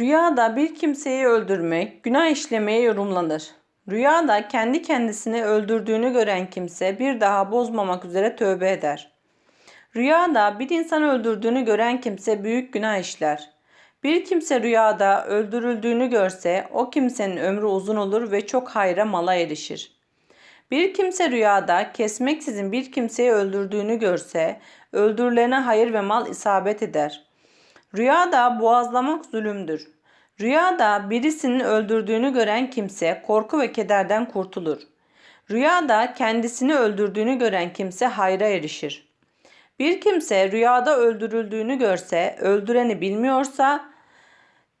Rüyada bir kimseyi öldürmek günah işlemeye yorumlanır. Rüyada kendi kendisini öldürdüğünü gören kimse bir daha bozmamak üzere tövbe eder. Rüyada bir insan öldürdüğünü gören kimse büyük günah işler. Bir kimse rüyada öldürüldüğünü görse o kimsenin ömrü uzun olur ve çok hayra mala erişir. Bir kimse rüyada kesmeksizin bir kimseyi öldürdüğünü görse öldürülene hayır ve mal isabet eder. Rüyada boğazlamak zulümdür. Rüyada birisinin öldürdüğünü gören kimse korku ve kederden kurtulur. Rüyada kendisini öldürdüğünü gören kimse hayra erişir. Bir kimse rüyada öldürüldüğünü görse, öldüreni bilmiyorsa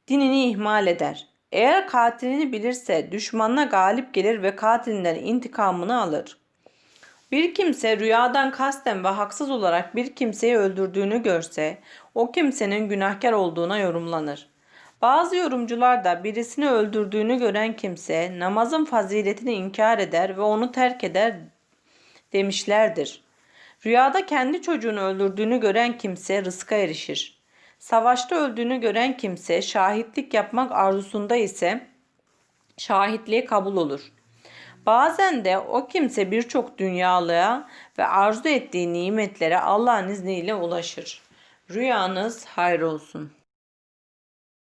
dinini ihmal eder. Eğer katilini bilirse düşmanına galip gelir ve katilinden intikamını alır. Bir kimse rüyadan kasten ve haksız olarak bir kimseyi öldürdüğünü görse, o kimsenin günahkar olduğuna yorumlanır. Bazı yorumcular da birisini öldürdüğünü gören kimse namazın faziletini inkar eder ve onu terk eder demişlerdir. Rüyada kendi çocuğunu öldürdüğünü gören kimse rızka erişir. Savaşta öldüğünü gören kimse şahitlik yapmak arzusunda ise şahitliğe kabul olur. Bazen de o kimse birçok dünyalığa ve arzu ettiği nimetlere Allah'ın izniyle ulaşır. Rüyanız hayır olsun.